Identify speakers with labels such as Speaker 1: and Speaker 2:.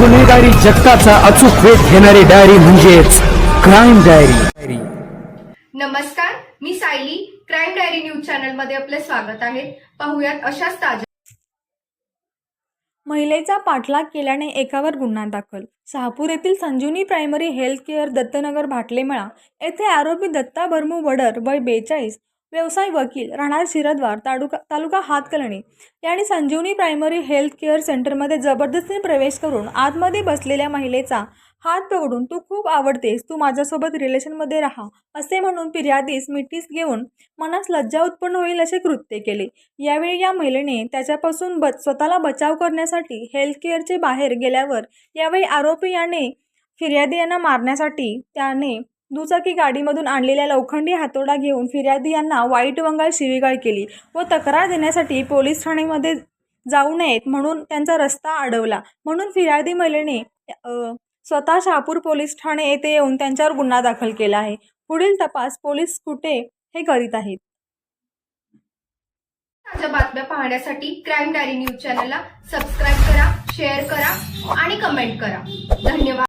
Speaker 1: गुन्हेगारी जगताचा अचूक वेध घेणारी डायरी म्हणजेच क्राईम डायरी
Speaker 2: नमस्कार मी सायली. क्राईम डायरी न्यूज चॅनलमध्ये आपले स्वागत आहे. पाहुयात अशाच ताज्या
Speaker 3: महिलेचा पाठलाग केल्याने एकावर गुन्हा दाखल. शहापूर येथील Sanjeevani primary health care Dattanagar Bhatlemala येथे आरोपी दत्ता भरमू वडर वय बेचाळीस व्यवसाय वकील राहणार शिरद्वार तालुका तालुका हातकलणी. यांनी संजीवनी प्रायमरी हेल्थ केअर सेंटरमध्ये जबरदस्तीने प्रवेश करून आतमध्ये बसलेल्या महिलेचा हात पकडून तू खूप आवडतेस तू माझ्यासोबत रिलेशनमध्ये राहा असे म्हणून फिर्यादीस मिठीस घेऊन मनास लज्जा उत्पन्न होईल असे कृत्य केले. यावेळी या महिलेने त्याच्यापासून ब स्वतःला बचाव करण्यासाठी हेल्थ केअरचे बाहेर गेल्यावर यावेळी आरोपी याने फिर्यादी यांना मारण्यासाठी त्याने दुचाकी गाडीमधून आणलेल्या लोखंडी हातोडा घेऊन फिर्यादी यांना वाईट वंगाळ शिवीगाळ केली व तक्रार देण्यासाठी पोलीस ठाण्यामध्ये जाऊ नयेत म्हणून त्यांचा रस्ता अडवला. म्हणून फिर्यादी महिलेने स्वतः शहापूर पोलीस ठाणे येथे येऊन त्यांच्यावर गुन्हा दाखल केला आहे. पुढील तपास पोलीस कुठे हे करीत आहेत?
Speaker 2: ताज्या बातम्या पाहण्यासाठी क्राईम डायरी न्यूज चॅनलला सबस्क्राईब करा शेअर करा आणि कमेंट करा. धन्यवाद.